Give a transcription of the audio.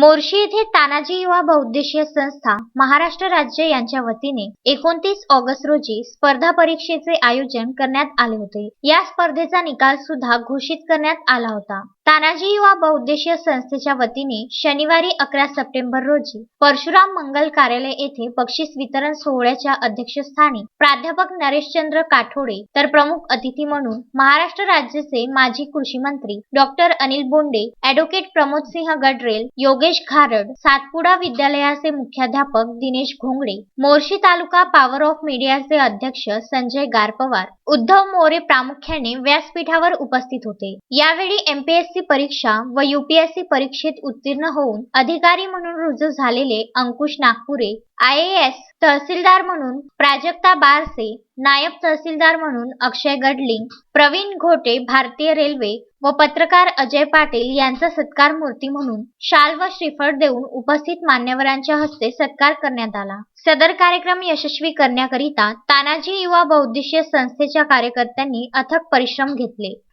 मोर्शी येथे तानाजी युवा बौद्धिशीय संस्था महाराष्ट्र राज्य यांच्या वतीने एकोणतीस ऑगस्ट रोजी स्पर्धा परीक्षेचे आयोजन करण्यात आले होते. या स्पर्धेचा निकाल सुद्धा घोषित करण्यात आला होता. तानाजी युवा बहुउद्देशीय संस्थेच्या वतीने शनिवारी अकरा सप्टेंबर रोजी परशुराम मंगल कार्यालय येथे बक्षीस वितरण सोहळ्याच्या अध्यक्षस्थानी प्राध्यापक नरेशचंद्र काठोडे तर प्रमुख अतिथी म्हणून महाराष्ट्र राज्याचे माजी कृषी मंत्री डॉक्टर अनिल बोंडे एडवोकेट प्रमोद सिंह गडरेल योगेश घारड सातपुडा विद्यालयाचे मुख्याध्यापक दिनेश घोंगडे मोर्शी तालुका पॉवर ऑफ मीडियाचे अध्यक्ष संजय गारपवार उद्धव मोरे प्रामुख्याने व्यासपीठावर उपस्थित होते. यावेळी एमपीएससी परीक्षा व युपीएससी परीक्षेत उत्तीर्ण होऊन अधिकारी म्हणून रुजू झालेले Ankush Nagpure I A S तहसीलदार म्हणून प्राजक्ता बारसे नायब तहसीलदार म्हणून अक्षय गडलिंग प्रवीण घोटे भारतीय रेल्वे व पत्रकार अजय पाटील यांचा सत्कार मूर्ती म्हणून शाल व श्रीफळ देऊन उपस्थित मान्यवरांच्या हस्ते सत्कार करण्यात आला. सदर कार्यक्रम यशस्वी करण्याकरिता तानाजी युवा बहुउद्देशीय संस्थेच्या कार्यकर्त्यांनी अथक परिश्रम घेतले.